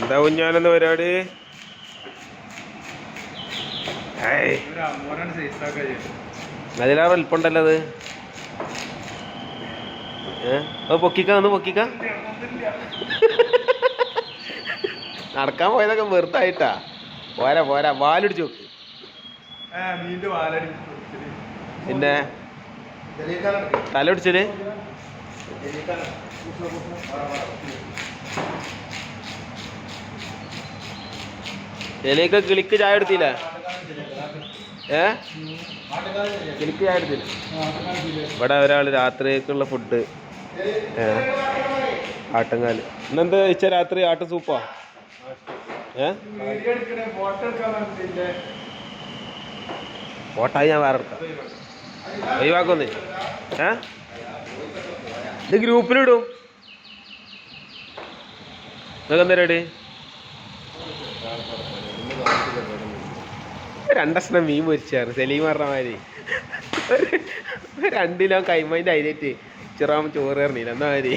എന്താ ഉഞ്ഞാലെന്ന് പരിപാടി? അതിലാറ് എളുപ്പമുണ്ടല്ലോ അത്. ഏ? അത് പൊക്കിക്ക ഒന്ന് പൊക്കിക്ക. നടക്കാൻ പോയതൊക്കെ വെറുതായിട്ടാ പോരാ പോരാ. വാലടിച്ചു നോക്ക് പിന്നെ? തല പിടിച്ചിൽ എലിയൊക്കെ കിളിക്ക് ചായ എടുത്തില്ല? ഏ? കിളിക്ക് ചായ എടുത്തില്ല? ഇവിടെ ഒരാൾ രാത്രിക്കുള്ള ഫുഡ് ഏ? ആട്ടങ്കാൽ ഇന്നെന്ത് ഇച്ച രാത്രി? ആട്ട സൂപ്പാ? ഏ? വീഡിയോ എടുക്കണേ ഫോട്ടോ എടുക്കാൻ ഞാൻ വേറെ എടുക്കാം. ഒഴിവാക്കൊന്നേ. ഏ? ഇത് ഗ്രൂപ്പിലിടും. നിങ്ങൾക്ക് എന്താ റെഡി? രണ്ടഷ്ണം മീൻ പൊരിച്ചാണ് സലീം പറഞ്ഞ മാതിരി. ഒരു രണ്ടിലോ കൈമൈന്റെ അതിലേറ്റ്. ചിറാമ ചോറ് കയറിയില്ല എന്നാ മാതിരി